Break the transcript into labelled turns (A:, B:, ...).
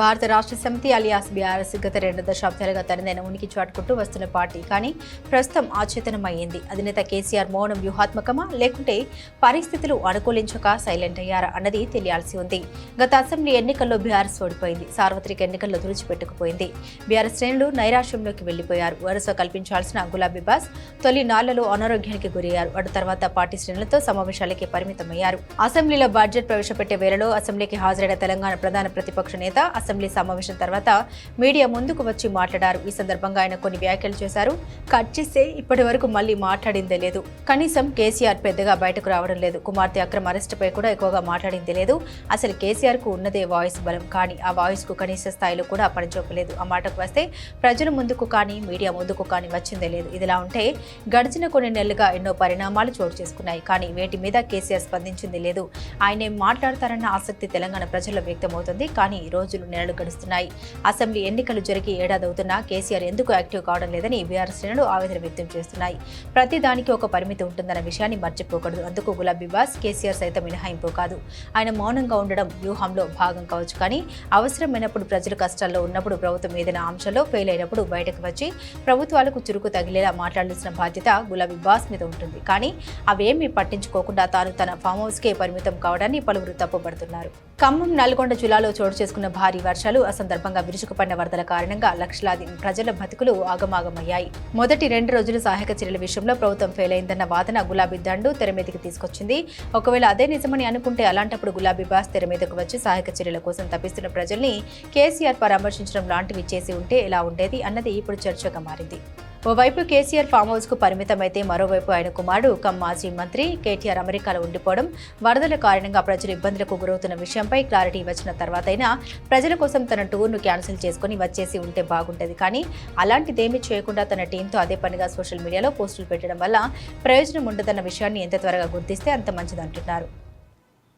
A: భారత రాష్ట్ర సమితి అలియాస్ బీఆర్ఎస్ గత రెండు దశాబ్దాలుగా తనదైన ఉనికి చాటుకుంటూ వస్తున్న పార్టీ. కానీ ప్రస్తుతం అచేతనమయ్యింది అధినేత కేసీఆర్ మౌనం వ్యూహాత్మకమా? లేకుంటే పరిస్థితులు అనుకూలించక సైలెంట్ అయ్యారా అన్నది తెలియాల్సి ఉంది. గత అసెంబ్లీ ఎన్నికల్లో బీఆర్ఎస్ ఓడిపోయింది. సార్వత్రిక ఎన్నికల్లో తుడిచిపెట్టుకుపోయింది. బీఆర్ఎస్ శ్రేణులు నైరాశ్యంలోకి వెళ్ళిపోయారు వరుస కల్పించాల్సిన గులాబీ బాస్ తొలి నాళ్ళలో అనారోగ్యానికి గురయ్యారు. అటు తర్వాత పార్టీ శ్రేణులతో సమావేశాలకి పరిమితమయ్యారు. అసెంబ్లీలో బడ్జెట్ ప్రవేశపెట్టే వేళలో అసెంబ్లీకి హాజరైన తెలంగాణ ప్రధాన ప్రతిపక్ష నేత అసెంబ్లీ సమావేశం తర్వాత మీడియా ముందుకు వచ్చి మాట్లాడారు. ఈ సందర్భంగా ఆయన కొన్ని వ్యాఖ్యలు చేశారు. కట్ చేస్తే ఇప్పటి వరకు మళ్ళీ మాట్లాడిందే లేదు. కనీసం కేసీఆర్ పెద్దగా బయటకు రావడం లేదు. కుమార్తె అక్రమ అరెస్టుపై కూడా ఎక్కువగా మాట్లాడింది లేదు. అసలు కేసీఆర్కు ఉన్నదే వాయిస్ బలం. కానీ ఆ వాయిస్కు కనీస స్థాయిలో కూడా పనిచూపలేదు ఆ మాటకు వస్తే ప్రజల ముందుకు కానీ మీడియా ముందుకు కానీ వచ్చిందే లేదు. ఇదిలా ఉంటే గడిచిన కొన్ని నెలలుగా ఎన్నో పరిణామాలు చోటు చేసుకున్నాయి. కానీ వేటి మీద కేసీఆర్ స్పందించింది లేదు. ఆయన మాట్లాడతారన్న ఆసక్తి తెలంగాణ ప్రజల్లో వ్యక్తమవుతుంది. కానీ ఈ రోజులు నెలలు గడుస్తున్నాయి. అసెంబ్లీ ఎన్నికలు జరిగి ఏడాది అవుతున్నా కేసీఆర్ ఎందుకు యాక్టివ్ కావడం లేదని బీఆర్ శ్రేణులు ఆవేదన వ్యక్తం చేస్తున్నాయి. ప్రతి దానికి ఒక పరిమితి ఉంటుందన్న విషయాన్ని మర్చిపోకూడదు. అందుకు గులాబీ బాస్ కేసీఆర్ సైతం మినహాయింపు కాదు. ఆయన మౌనంగా ఉండడం వ్యూహంలో భాగం కావచ్చు కానీ అవసరమైనప్పుడు ప్రజలు కష్టాల్లో ఉన్నప్పుడు ప్రభుత్వం ఏదైనా అంశంలో ఫెయిల్ అయినప్పుడు బయటకు వచ్చి ప్రభుత్వాలకు చురుకు తగిలేలా మాట్లాడాల్సిన బాధ్యత గులాబీ బాస్ మీద ఉంటుంది. కానీ అవేమీ పట్టించుకోకుండా తాను తన ఫామ్ హౌస్కే పరిమితం కావడాన్ని పలువురు తప్పుపడుతున్నారు. ఖమ్మం నల్గొండ జిల్లాలో చోటు చేసుకున్న భారీ వర్షాలు అసందర్భంగా విరుచుకుపడిన వరదల కారణంగా లక్షలాది ప్రజల బతుకులు ఆగమాగమయ్యాయి. మొదటి రెండు రోజులు సహాయక చర్యల విషయంలో ప్రభుత్వం ఫెయిల్ అయిందన్న వాదన గులాబీ దండు తెర మీదకి తీసుకొచ్చింది. ఒకవేళ అదే నిజమని అనుకుంటే అలాంటప్పుడు గులాబీ బాస్ తెర మీదకు వచ్చి సహాయక చర్యల కోసం తప్పిస్తున్న ప్రజల్ని కేసీఆర్ పరామర్శించడం లాంటివి చేసి ఉంటే ఎలా ఉండేది అన్నది ఇప్పుడు చర్చగా మారింది. ఓవైపు కేసీఆర్ ఫామ్ హౌస్కు పరిమితమైతే మరోవైపు ఆయన కుమారుడు కమ్ మాజీ మంత్రి కేటీఆర్ అమెరికాలో ఉండిపోవడం వరదల కారణంగా ప్రజలు ఇబ్బందులకు గురవుతున్న విషయంపై క్లారిటీ వచ్చిన తర్వాతైనా ప్రజల కోసం తన టూర్ను క్యాన్సిల్ చేసుకుని వచ్చేసి ఉంటే బాగుంటుంది. కానీ అలాంటిదేమీ చేయకుండా తన టీంతో అదే పనిగా సోషల్ మీడియాలో పోస్టులు పెట్టడం వల్ల ప్రయోజనం ఉండదన్న విషయాన్ని ఎంత త్వరగా గుర్తిస్తే అంత మంచిదంటున్నారు.